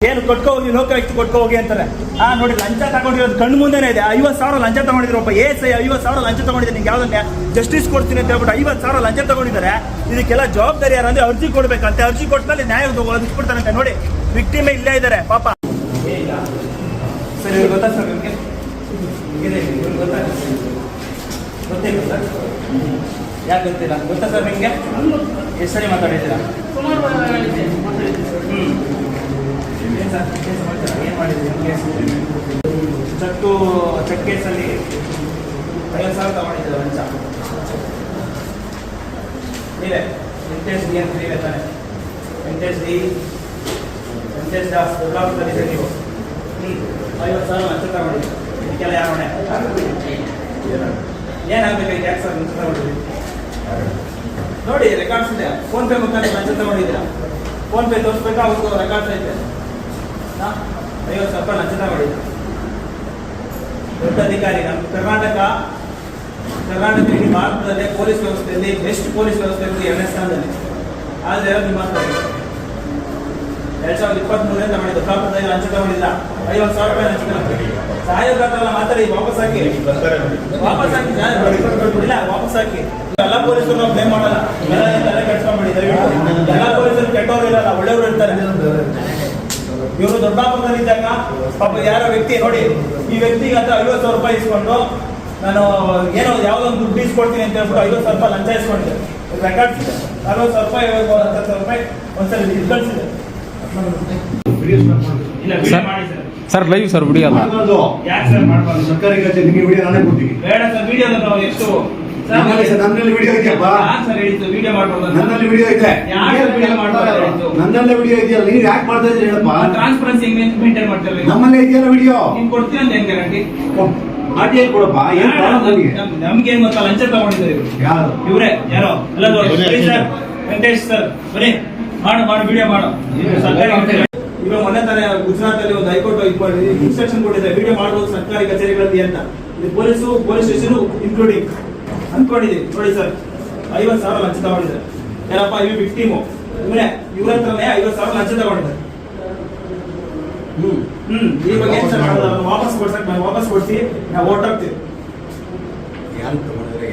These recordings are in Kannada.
ಏನು ಕೊಟ್ಕೋ ಹೋಗಿ ಲೋಕಾಯುಕ್ತ ಕೊಟ್ಕೋ ಹೋಗಿ ಅಂತಾರೆ. ಆ, ನೋಡಿ, ಲಂಚ ತಗೊಂಡಿರೋದು ಕಣ್ಣು ಮುಂದೆನೇ ಇದೆ. ಐವತ್ತು ಸಾವಿರ ಲಂಚ ತಗೊಂಡಿದ್ರು ಒಬ್ಬ ಸೈ ಐವತ್ತು ಸಾವಿರ ಲಂಚ ತಗೊಂಡಿದ್ದೀನಿ ನಿಂಗೆ ಯಾವ್ದನ್ನ ಜಸ್ಟಿಸ್ ಕೊಡ್ತೀನಿ ಅಂತ ಹೇಳ್ಬಿಟ್ಟು ಐವತ್ತು ಸಾವಿರ ಲಂಚ ತಗೊಂಡಿದ್ದಾರೆ. ಇದಕ್ಕೆಲ್ಲ ಜವಾಬ್ದಾರಿ ಯಾರು ಅಂದ್ರೆ ಅರ್ಜಿ ಕೊಡ್ಬೇಕಂತೆ. ಅರ್ಜಿ ಕೊಟ್ಟಮೇಲೆ ನ್ಯಾಯ ಒದಗಿಸ್ಬಿಡ್ತಾರಂತೆ. ನೋಡಿ ವಿಕ್ಟಿಮೇ ಇಲ್ಲೇ ಇದ್ದಾರೆ, ಪಾಪ. ಸರಿ ಗೊತ್ತಾ ಸರ್ ನಿಮಗೆ? ಗೊತ್ತಿಲ್ಲ? ಗೊತ್ತಾ ಸರ್ ನಿಮಗೆ? ಎಷ್ಟು ಸರಿ ಮಾತಾಡಿದ್ದೀರಾ ಹ್ಮ್ ಏನ್ ಸರ್ ಕೇಸ್ ಮಾಡ್ತೀರಾ? ಏನ್ ಮಾಡಿದ್ರಿ ಕೇಸ್ ಚಕ್ಕು ಚೆಕ್ ಕೇಸಲ್ಲಿ ಐವತ್ತು ಸಾವಿರ ತಗೊಂಡಿದ್ದೆ ಲಂಚ. ನೀವೇ ವೆಂಕಟೇಶ್ ಡಿ ಅಂತ ನೀವೇ ತಾನೆ. ವೆಂಕಟೇಶ್ ಡಿ ವೆಂಕಟೇಶ್ ದಾಸ್ ದೊಡ್ಡಾಪುರದಲ್ಲಿದೆ ನೀವು. ಐವತ್ತು ಸಾವಿರ ಲಂಚ ತಗೊಂಡಿದ್ದೆ. ಇದಕ್ಕೆಲ್ಲ ಯಾರು ಹೊಣೆ? ಏನಾಗಬೇಕು? ಯಾಕೆ ಸರ್ ಲಂಚ ತಗೊಂಡಿದ್ದೀರಿ ನೋಡಿ ರೆಕಾರ್ಡ್ಸ್ ಇದೆ. ಫೋನ್ ಪೇ ಮುಖಾಂತರ ಲಂಚ ತಗೊಂಡಿದ್ದೀರಾ? Phone pay ತೋರಿಸ್ಬೇಕಾ? ಅವ್ರದ್ದು ರೆಕಾರ್ಡ್ಸ್ ಐತೆ? ಐವತ್ತು ಸಾವಿರ ಲಂಚ ತಗೊಂಡಿದ್ದೀರಾ ದೊಡ್ಡ ಅಧಿಕಾರಿ, ನಮ್ಮ ಕರ್ನಾಟಕ ಕರ್ನಾಟಕ ಇಡೀ ಭಾರತದಲ್ಲೇ ಪೊಲೀಸ್ ವ್ಯವಸ್ಥೆಯಲ್ಲಿ, ಬೆಸ್ಟ್ ಪೊಲೀಸ್ ವ್ಯವಸ್ಥೆ ಇರೋದು ಎರಡನೇ ಸ್ಥಾನದಲ್ಲಿ. ಆದರೆ ನಿಮ್ಮ ಎರಡ್ ಸಾವಿರದ ಇಪ್ಪತ್ಮೂರನೇ ನಮಗೆ ದೊಡ್ಡಾಪುರದಲ್ಲಿ ಲಂಚ ತಗೊಂಡಿಲ್ಲ ಐವತ್ತು ಸಾವಿರ ರೂಪಾಯಿ ಲಂಚ ತಗೊಂಡಿಲ್ಲ ಸಹಾಯಕರೆಲ್ಲ ಮಾತಾಡಿ ವಾಪಸ್ ಹಾಕಿ. ವಾಪಸ್ ಹಾಕಿ ಇಲ್ಲ ವಾಪಸ್ ಹಾಕಿ. ಎಲ್ಲ ಪೊಲೀಸರು ನಾವು ಬ್ಲೇಮ್ ಮಾಡಲ್ಲ. ಎಲ್ಲ ತಲೆ ಕೆಟ್ಟ ದಯವಿಟ್ಟು ಎಲ್ಲ ಪೊಲೀಸರು ಕೆಟ್ಟವರು ಇರಲ್ಲ, ಒಳ್ಳೆಯವರು ಇರ್ತಾರೆ. ಇವರು ದೊಡ್ಡಾಪುರದಲ್ಲಿ ಇದ್ದಾಗ ಪಾಪ ಯಾರೋ ವ್ಯಕ್ತಿ ನೋಡಿ ಈ ವ್ಯಕ್ತಿಗೆ ಹತ್ರ ಐವತ್ತು ಸಾವಿರ ರೂಪಾಯಿ ಇಸ್ಕೊಂಡು ನಾನು ಏನೋ ಯಾವ್ದೋ ಒಂದು ದುಡ್ಡು ಇಸ್ಕೊಡ್ತೀನಿ ಅಂತ ಹೇಳ್ಬಿಟ್ಟು ಐವತ್ತು ಸಾವಿರ ರೂಪಾಯಿ ಲಂಚ ಇಸ್ಕೊಂಡಿದೆ ರೆಕಾರ್ಡ್ ಇದೆ ಅರವತ್ತು ಸಾವಿರ ರೂಪಾಯಿ ಹತ್ತು ಸಾವಿರ ರೂಪಾಯಿ ಒಂದ್ಸಲ ಇದು ಕಳಿಸಿದೆ ಇಲ್ಲ ಸರ್? ಲೈವ್ ಸರ್ ವಿಡಿಯೋ ಅಲ್ಲ. ಮಾಡ್ಬಾರ್ದು. ಸರ್ ಮಾಡ್ಬಾರ್ದು? ಸರ್ಕಾರಿ ಕಚೇರಿ ನಿಮಗೆ ವಿಡಿಯೋ ನಾನೇ ಕೊಡ್ತೀನಿ. ಬೇಡ ಸರ್ ವಿಡಿಯೋ ಎಷ್ಟು? ನನ್ನಲ್ಲಿ ನನ್ನಲ್ಲಿ ವಿಡಿಯೋ ಇದೆಯಪ್ಪ ಮಾಡ್ಬಾರ್ದು ನನ್ನಲ್ಲಿ ವಿಡಿಯೋ ಇದೆ ನನ್ನಲ್ಲಿ ವಿಡಿಯೋ ಇದೆಯಲ್ಲ ನೀವು ಯಾಕೆ ಮಾಡ್ತಾ ಇದ್ರಿ ಹೇಳಪ್ಪ? ಟ್ರಾನ್ಸ್ಪರೆನ್ಸಿ ಮೇಂಟೈನ್ ಮಾಡ್ತಾರೆ ನಮ್ಮಲ್ಲೇ ಇದೆಯಲ್ಲ ವಿಡಿಯೋ ನೀವು ಕೊಡ್ತೀನಿ ಅಂತ ಏನ್ ಗ್ಯಾರಂಟಿ ಆರ್ ಟಿ ಐ ಕೊಡಪ್ಪ ಏನ್ ನನಗೆ ನಮ್ಗೆ? ಏನ್ ಗೊತ್ತಾ? ಲಂಚ ತಗೊಂಡಿದ್ದಾರೆ ಯಾರು? ಇವರೇ ಯಾರೋ? ಎಲ್ಲರೂ ಸರ್. ವೆಂಕಟೇಶ್ ಸರ್ ಬರೀ ಮಾಡು ಮಾಡು ವಿಡಿಯೋ ಮಾಡು. ಸರ್ಕಾರಿ. ಇವಾಗ ಮೊನ್ನೆ ತಾನೇ ಗುಜರಾತ್ ಅಲ್ಲಿ ಒಂದು ಹೈಕೋರ್ಟ್ ಇನ್ಸ್ಟ್ರಕ್ಷನ್ ಕೊಟ್ಟಿದ್ದಾರೆ. ವಿಡಿಯೋ ಮಾಡಬಹುದು ಸರ್ಕಾರಿ ಕಚೇರಿಗಳಲ್ಲಿ ಅಂತ. Police police police station including ಅನ್ಕೊಂಡಿದ್ದೀವಿ ನೋಡಿ ಸರ್ ಐವತ್ತು ಸಾವಿರ ಲಂಚ ತಗೊಂಡಿದ್ದಾರೆ. ಏನಪ್ಪ ಇವ್ ವಿಕ್ಟಿಮು ಇವ್ರೆ ಇವ್ರ ಹತ್ರನೇ ಐವತ್ತು ಸಾವಿರ ಲಂಚ ತಗೊಂಡಿದ್ದಾರೆ. ಹ್ಮ್. ಹ್ಮ್ ಇವಾಗ ಏನ್ ಸರ್ ಮಾಡೋದು? ಅವ್ರನ್ನ ವಾಪಸ್ ಕೊಡ್ಸಕ್ ವಾಪಸ್ ಕೊಡ್ಸಿ ನಾವು ಯಾರು?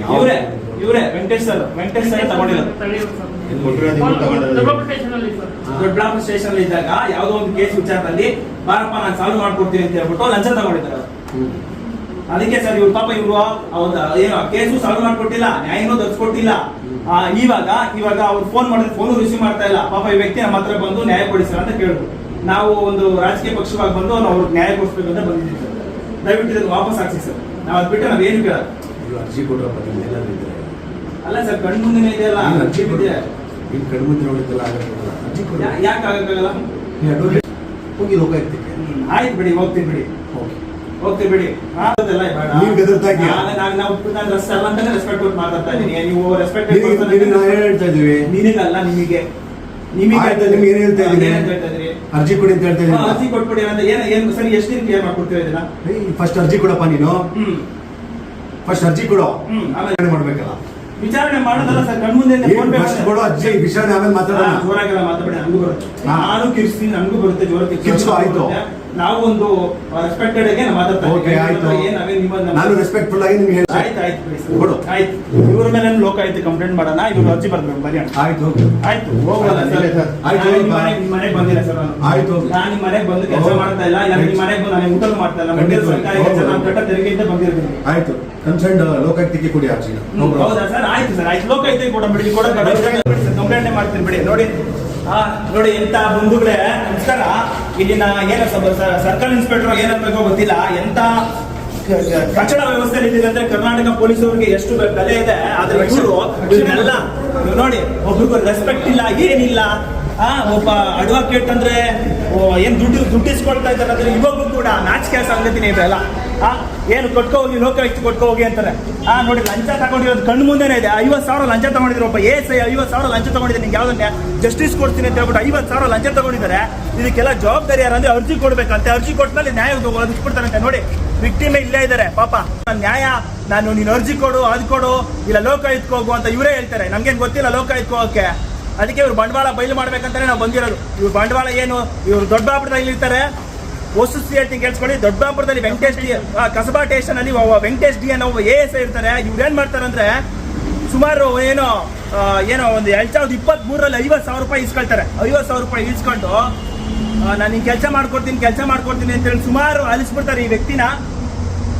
ಯಾವ- ಇವರೇ ಇವರೇ ವೆಂಕಟೇಶ್ ಸರ್ ವೆಂಕಟೇಶ್ ಸರ್ ತಗೊಂಡಿರೋದು. ಎಲ್ಲಿ ಕೊಟ್ಟಿರೋದು ನೀವು ತಗೊಂಡಿರೋದು? ದೊಡ್ಡಬಳ್ಳಾಪುರ ಸ್ಟೇಷನ್ ಇದ್ದಾಗ ಯಾವ್ದೋ ಒಂದು ಕೇಸ್ ವಿಚಾರದಲ್ಲಿ ಬಾರಪ್ಪ ನಾನು ಸಾಲ್ವ್ ಮಾಡ್ಕೊಡ್ತೀನಿ ಅಂತ ಹೇಳ್ಬಿಟ್ಟು ಲಂಚ ತಗೊಂಡಿದ್ದಾರೆ ಹ್ಮ್. ಅದಕ್ಕೆ ಸರ್ ಇವ್ರು ಪಾಪ ಇವ್ರು ಏನು ಕೇಸು ಸಾಲ್ವ್ ಮಾಡ್ಕೊಟ್ಟಿಲ್ಲ ನ್ಯಾಯನೂ ದೊರಕಿಸ್ಕೊಟ್ಟಿಲ್ಲ ಆ, ಇವಾಗ ಇವಾಗ ಅವ್ರು ಫೋನ್ ಮಾಡಿದ್ರೆ ಫೋನು ರಿಸೀವ್ ಮಾಡ್ತಾ ಇಲ್ಲ. ಪಾಪ ಈ ವ್ಯಕ್ತಿ ನಮ್ಮ ಹತ್ರ ಬಂದು ನ್ಯಾಯ ಕೊಡಿ ಸರ್ ಅಂತ ಕೇಳಿದ್ರು. ನಾವು ಒಂದು ರಾಜಕೀಯ ಪಕ್ಷವಾಗಿ ಬಂದು ನಾವು ಅವ್ರಿಗೆ ನ್ಯಾಯ ಕೊಡಿಸ್ಬೇಕು ಅಂತ ಬಂದಿದ್ದೀವಿ ಸರ್. ದಯವಿಟ್ಟು ಇದನ್ನು ವಾಪಸ್ ಹಾಕ್ಸಿ ಸರ್. ನಾವು ಅದು ಬಿಟ್ಟು ನಾವೇನು ಏನು ನೀವು ಅರ್ಜಿ. ಅಲ್ಲ ಸರ್ ಕಣ್ಣು ಮುಂದಿನ ಇದೆಯಲ್ಲ ಅರ್ಜಿ ಇದೆ. ಕೊಡಿ. ಕಣ್ ಕಡಿಮೆ ಮುಂದೆ ನೋಡಿದ್ದೆಲ್ಲ ಅರ್ಜಿ ಕೊಡಿ. ಯಾಕೆ ಆಗಕ್ಕಾಗಲ್ಲ? ಹೋಗಿ ಲೋಕಾಯುಕ್ತಕ್ಕೆ. ಆಯ್ತು ಬಿಡಿ ಹೋಗ್ತೀನಿ ಬಿಡಿ. ಹೋಗಿ ಹೋಗ್ತೀವಿ ಬಿಡಿ. ನೀವು ಇದ್ದೀಯ? ನಾನು- ನಾನು- ನಾನು ರೆಸ್- ಸರ್ವಂತನೇ ರೆಸ್ಪೆಕ್ಟ್ ಕೊಟ್ಟು ಮಾತಾಡ್ತಾ ಇದ್ದೀನಿ. ನೀವು ರೆಸ್ಪೆಕ್ಟ್ ನಾವು ಹೇಳ್ತಾ ಇದೀವಿ ನಿನಗಲ್ಲ ನಿಮಗೆ. ನಿಮಗೆ ಆಯ್ತು, ನಿಮ್ಗೆ ಏನ್ ಹೇಳ್ತಾ ಇದ್ದೀನಿ? ಅರ್ಜಿ ಕೊಡಿ ಅಂತ ಹೇಳ್ತಾ ಹಾ, ಅರ್ಜಿ ಇದ್ದೀನಿ ಕೊಟ್ಬಿಡಿ. ಅಂತ ಏನ್ ಏನ್ ಸರಿ ಎಷ್ಟು ದಿನ ಕ್ಲಿಯರ್ ಮಾಡ್ಕೊಡ್ತೀವಿ ಇದನ್ನ? ಫಸ್ಟ್ ಅರ್ಜಿ ಕೊಡಪ್ಪ ನೀನು? ಫಸ್ಟ್ ಅರ್ಜಿ ಕೊಡು. ಆಮೇಲೆ ಮಾಡ್ಬೇಕಲ್ಲ? ವಿಚಾರಣೆ ಮಾಡೋದಲ್ಲ ಸರ್ ಕಣ್ಮುಂದೆ ಫೋನ್ ಪೇ ಫಸ್ಟ್ ಕೊಡು ಅರ್ಜಿ ವಿಚಾರಣೆ ಆಮೇಲೆ ಮಾತಾಡೋಣ. ಜೋರಾಗೆಲ್ಲ ಮಾತಾಡಿ ನನಗೂ ಬರುತ್ತೆ. ನಾನು ಕಿರ್ಸ್ತೀನಿ ನನಗೂ ಬರುತ್ತೆ ಜೋರ ಕಿರ್ಚು, ಆಯ್ತು. ನಾವು ಒಂದು ರೆಸ್ಪೆಕ್ಟೆಡ್ ಆಗಿ ನಾವು ಮಾತಾಡ್ತಾ ಓಕೆ ಆಯ್ತು. ಏನ್ ನಾವೇನ್ ನಾನು ರೆಸ್ಪೆಕ್ಟ್ಫುಲ್ ಆಗಿ ನಿಮ್ಗೆ ಹೇಳ್ತೀನಿ ಆಯ್ತು ಆಯ್ತು ಬಿಡಿ ಸರ್. ಕೊಡು. ಆಯ್ತು. ಇವ್ರ ಮೇಲೆ ಲೋಕಾಯುಕ್ತ ಕಂಪ್ಲೇಂಟ್ ಮಾಡೋಣ. ಇವ್ರು ಅರ್ಜಿ ಬರ್ಬೇಕು ಬರೀ ಆಯ್ತು ಆಯ್ತು ಹೋಗಲ್ಲ ಆಯ್ತು, ಸರ್. ಸರ್. ಆಯ್ತು, ನಿಮ್ಮ. ಮನೆಗೆ ನಿಮ್ಮ ಮನೆಗೆ ಬಂದಿಲ್ಲ ಸರ್ ನಾನು. ಆಯ್ತು. ನಾನು ನಿಮ್ಮ ಮನೆಗೆ ಬಂದು ಕೆಲಸ ಮಾಡ್ತಾ ಇಲ್ಲ. ಇಲ್ಲ ನಿಮ್ಮ ಮನೆಗೆ ಬಂದು ನಾನು ಊಟ ಮಾಡ್ತಾ ಇಲ್ಲ. ಮಂಡ್ಯ. ಸರ್ಕಾರಿ ನಾನು ಕಟ್ಟ ತೆರಿಗೆಯಿಂದ ಬಂದಿರ್ತೀನಿ ಆಯ್ತು. ಕನ್ಸರ್ನ್ ಲೋಕಾಯುಕ್ತಕ್ಕೆ ಕೊಡಿ ಅರ್ಜಿ ಹೌದಾ ಸರ್? ಆಯ್ತು ಸರ್ ಆಯ್ತು. ಲೋಕಾಯುಕ್ತ ಕೊಡ ಬಿಡಿ. ಕೊಡ ಕಂಪ್ಲೇಂಟ್ ಮಾಡ್ತೀನಿ ಬಿಡಿ. ನೋಡಿ ನೋಡಿ ಎಂತ ಬಂಧುಗಳೇ, ನಮಸ್ಕಾರ. ಇಲ್ಲಿನ ಏನ ಸರ್ಕಲ್ ಇನ್ಸ್ಪೆಕ್ಟರ್ ಏನಾಗಬೇಕೋ ಗೊತ್ತಿಲ್ಲ. ಎಂತ ಕಚ್ಚಡ ವ್ಯವಸ್ಥೆ ಇದೆ ಅಂದ್ರೆ ಕರ್ನಾಟಕ ಪೊಲೀಸರಿಗೆ ಎಷ್ಟು ಬೆ- ಬೆಲೆ ಇದೆ. ಆದ್ರೆ ಇವರು ನೋಡಿ, ಒಬ್ರಿಗೂ ರೆಸ್ಪೆಕ್ಟ್ ಇಲ್ಲ, ಏನಿಲ್ಲ. ಆ, ಒಬ್ಬ ಅಡ್ವೊಕೇಟ್ ಅಂದ್ರೆ ಏನ್ ದುಡ್ಡು ದುಡ್ಡು ಇಸ್ಕೊಳ್ತಾ ಇದ್ದಾರೆ ಅಂದ್ರೆ ಇವಾಗೂ ಕೂಡ ನಾಚಿಕೆ ಸಂಗತಿನೇ ಇದೆಲ್ಲ ಆ ಏನು ಕೊಟ್ಕೋ ಹೋಗಿ ಲೋಕಾಯುಕ್ತ ಕೊಟ್ಕೋ ಹೋಗಿ ಅಂತಾರೆ. ಆ, ನೋಡಿ, ಲಂಚ ತಗೊಂಡಿರೋದು ಕಣ್ಣು ಮುಂದೆನೇ ಇದೆ. ಐವತ್ತು ಸಾವಿರ ಲಂಚ ತಗೊಂಡಿದ್ರು ಒಬ್ಬ ಏ ಸೈ ಐವತ್ತು ಸಾವಿರ ಲಂಚ ತಗೊಂಡಿದ್ದೀನಿ ನಿಂಗೆ ಯಾವ್ದನ್ನ? ಜಸ್ಟಿಸ್ ಕೊಡ್ತೀನಿ ಅಂತ ಹೇಳ್ಬಿಟ್ಟು ಐವತ್ತು ಸಾವಿರ ಲಂಚ ತಗೊಂಡಿದ್ದಾರೆ. ಇದಕ್ಕೆಲ್ಲ ಜವಾಬ್ದಾರಿ ಯಾರಂದ್ರೆ ಅರ್ಜಿ ಕೊಡ್ಬೇಕಂತೆ. ಅರ್ಜಿ ಕೊಟ್ಟಮೇಲೆ ನ್ಯಾಯ ಒದಗಿಸ್ಬಿಡ್ತಾರಂತೆ ನೋಡಿ ವಿಕ್ಟಿಮೇ ಇಲ್ಲೇ ಇದ್ದಾರೆ. ಪಾಪ ನ್ಯಾಯ, ನಾನು ನೀನು ಅರ್ಜಿ ಕೊಡು, ಅದು ಕೊಡು. ಇಲ್ಲ ಲೋಕಾಯುಕ್ತ ಹೋಗು ಅಂತ ಇವರೇ ಹೇಳ್ತಾರೆ. ನಮ್ಗೇನು ಗೊತ್ತಿಲ್ಲ ಲೋಕಾಯುಕ್ತ ಹೋಗಕ್ಕೆ. ಅದಕ್ಕೆ ಇವ್ರು ಬಂಡವಾಳ ಬಯಲು ಮಾಡ್ಬೇಕಂತಾನೆ ನಾವು ಬಂದಿರೋದು. ಇವ್ರು ಬಂಡವಾಳ ಏನು? ಇವ್ರು ದೊಡ್ಡಬಾಪುರದಲ್ಲಿ ಇರ್ತಾರೆ. ವಸ್ತುಸ್ಥಿತಿ ಹೇಳ್ತೀನಿ ಕೇಳಿಸ್ಕೊಳ್ಳಿ. ದೊಡ್ಡಬಾಪುರದಲ್ಲಿ ವೆಂಕಟೇಶ್ ಡಿ ಕಸಬಾ ಸ್ಟೇಷನ್ ಅಲ್ಲಿ ವೆಂಕಟೇಶ್ ಡಿ ಅನ್ನೋ ಎ ಎಸ್ ಇರ್ತಾರೆ. ಇವ್ರು ಏನ್ ಮಾಡ್ತಾರೆ ಅಂದ್ರೆ, ಸುಮಾರು ಏನೋ ಏನೋ ಒಂದು ಎರಡ್ ಸಾವಿರದ ಇಪ್ಪತ್ತ್ ಮೂರಲ್ಲಿ ಐವತ್ತು ಸಾವಿರ ರೂಪಾಯಿ ಇಸ್ಕೊಳ್ತಾರೆ. ಐವತ್ತು ಸಾವಿರ ರೂಪಾಯಿ ಇಸ್ಕೊಂಡು ನಾನು ನಿನ್ ಕೆಲಸ ಮಾಡ್ಕೊಡ್ತೀನಿ ಕೆಲಸ ಮಾಡ್ಕೊಡ್ತೀನಿ ಅಂತೇಳಿ ಸುಮಾರು ಅಲಿಸ್ಬಿಡ್ತಾರೆ ಈ ವ್ಯಕ್ತಿನ.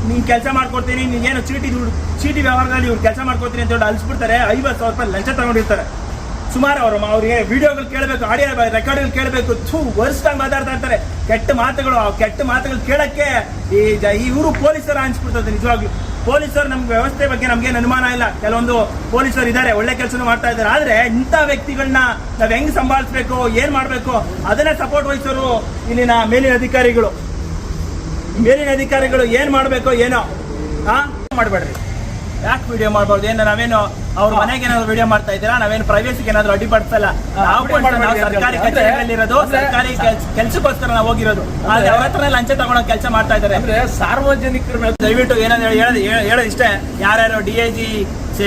ನೀನ್ ಕೆಲಸ ಮಾಡ್ಕೊಡ್ತೀನಿ, ನೀನ್ ಏನು ಚೀಟಿ ಚೀಟಿ ವ್ಯವಹಾರದಲ್ಲಿ ಇವ್ರು ಕೆಲಸ ಮಾಡ್ಕೊಡ್ತೀನಿ ಅಂತ ಹೇಳಿ ಅಲಿಸ್ಬಿಡ್ತಾರೆ ಐವತ್ತು ಸಾವಿರ ರೂಪಾಯಿ ಲಂಚ ತಗೊಂಡಿರ್ತಾರೆ. ಸುಮಾರು ಅವರು ಅವ್ರಿಗೆ ವಿಡಿಯೋಗಳು ಕೇಳಬೇಕು ಆಡಿಯೋ ರೆಕಾರ್ಡ್ಗಳು ಕೇಳಬೇಕು, ಥೂ ವರ್ಷದಾಗ ಮಾತಾಡ್ತಾ ಇರ್ತಾರೆ. ಕೆಟ್ಟ ಮಾತುಗಳು, ಆ ಕೆಟ್ಟ ಮಾತುಗಳು ಕೇಳಕ್ಕೆ ಈ ಇವರು ಪೊಲೀಸರ ಅನ್ಸ್ಬಿಡ್ತದೆ, ನಿಜವಾಗ್ಲು. ಪೊಲೀಸರು ನಮ್ಗೆ ವ್ಯವಸ್ಥೆ ಬಗ್ಗೆ ನಮ್ಗೇನು ಅನುಮಾನ ಇಲ್ಲ. ಕೆಲವೊಂದು ಪೊಲೀಸರು ಇದ್ದಾರೆ, ಒಳ್ಳೆ ಕೆಲಸ ಮಾಡ್ತಾ ಇದ್ದಾರೆ. ಆದ್ರೆ ಇಂಥ ವ್ಯಕ್ತಿಗಳನ್ನ ನಾವ್ ಹೆಂಗ್ ಸಂಭಾಳಿಸ್ಬೇಕು, ಏನ್ ಮಾಡ್ಬೇಕು, ಅದನ್ನೇ ಸಪೋರ್ಟ್ ವಹಿಸೋರು ಇಲ್ಲಿನ ಮೇಲಿನ ಅಧಿಕಾರಿಗಳು. ಮೇಲಿನ ಅಧಿಕಾರಿಗಳು ಏನ್ ಮಾಡಬೇಕು, ಏನೋ. ಆ? ಮಾಡ್ಬೇಡ್ರಿ. ಯಾಕೆ ವಿಡಿಯೋ ಮಾಡಬಾರ್ದು? ಏನು ನಾವೇನು ಅವ್ರ ಮನೆಗೆ ಏನಾದ್ರು ವಿಡಿಯೋ ಮಾಡ್ತಾ ಇದ್ದೀರಾ? ನಾವೇನು ಪ್ರೈವೇಸಿಗೆ ಏನಾದ್ರು ಅಡ್ಡಿಪಡಿಸಲ್ಲ ನಾವು ನಾವು ಸರ್ಕಾರಿ ಕಚೇರಿಯಲ್ಲಿರೋದು ಕಚೇರಿಗಳಿರೋದು ಸರ್ಕಾರಿ ಕೆಲಸಕ್ಕೋಸ್ಕರ ನಾವು ಹೋಗಿರೋದು. ಆದ್ರೆ ಅವ್ರ ಹತ್ರ ಲಂಚ ತಗೊಳ್ಳೋ ಕೆಲಸ ಮಾಡ್ತಾ ಇದ್ದಾರೆ. ಅಂದ್ರೆ ಸಾರ್ವಜನಿಕರನ್ನ ದಯವಿಟ್ಟು ಏನಾದ್ರು ಹೇಳೋದು ಹೇಳೋದು ಇಷ್ಟೇ. ಯಾರ್ಯಾರು D I G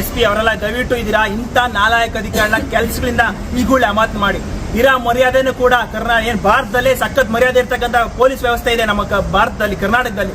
S P ಅವರೆಲ್ಲ ದಯವಿಟ್ಟು ಇದೀರಾ ಇಂಥ ನಾಲಾಯಕ ಅಧಿಕಾರನ ಕೆಲಸಗಳಿಂದ ಈಗುಳ್ಳೆ ಅಮಾತ್ ಮಾಡಿ. ಇರೋ ಮರ್ಯಾದೆನೂ ಕೂಡ ಕರ್ನಾ ಏನ್ ಭಾರತದಲ್ಲಿ ಸಖತ್ ಮರ್ಯಾದೆ ಇರ್ತಕ್ಕಂಥ ಪೊಲೀಸ್ ವ್ಯವಸ್ಥೆ ಇದೆ ನಮ್ಮ ಭಾರತದಲ್ಲಿ ಕರ್ನಾಟಕದಲ್ಲಿ.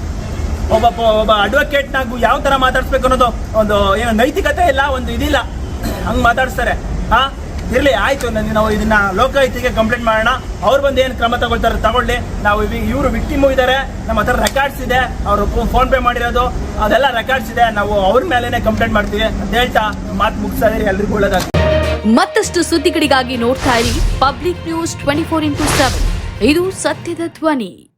ಒಬ್ಬ ಒಬ್ಬ ಅಡ್ವೊಕೇಟ್ ನಾವು ಯಾವ ತರ ಮಾತಾಡ್ಸ್ಬೇಕು ಅನ್ನೋದು ಒಂದು ಏನು ನೈತಿಕತೆ ಇಲ್ಲ, ಒಂದು ಇದಿಲ್ಲ. ಹಂಗೆ ಮಾತಾಡಿಸ್ತಾರೆ. ಹಾ? ಇರ್ಲಿ, ಆಯ್ತು. ನನಗೆ ನಾವು ಇದನ್ನ ಲೋಕಾಯುಕ್ತಿಗೆ ಕಂಪ್ಲೇಂಟ್ ಮಾಡೋಣ. ಅವ್ರು ಬಂದು ಏನು ಕ್ರಮ ತಗೊಳ್ತಾರೆ ತಗೊಳ್ಳಿ. ನಾವು ಇವರು ವಿಕ್ಟಿಮು ಇದ್ದಾರೆ ನಮ್ಮ ಹತ್ರ ರೆಕಾರ್ಡ್ಸ್ ಇದೆ. ಅವರು ಫೋನ್ ಪೇ ಮಾಡಿರೋದು. ಅದೆಲ್ಲ ರೆಕಾರ್ಡ್ಸ್ ಇದೆ. ನಾವು ಅವ್ರ ಮೇಲೇನೆ ಕಂಪ್ಲೇಂಟ್ ಮಾಡ್ತೀವಿ. ಅಂತ ಹೇಳ್ತಾ ಮಾತು ಮುಗಿಸೋದ್ರೆ ಎಲ್ರಿಗೂ ಒಳ್ಳೇದಾಗ ಮತ್ತಷ್ಟು ಸುದ್ದಿಗಳಿಗಾಗಿ ನೋಡ್ತಾ ಇರಿ. Public news twenty four into seven ಇದು ಸತ್ಯದ ಧ್ವನಿ.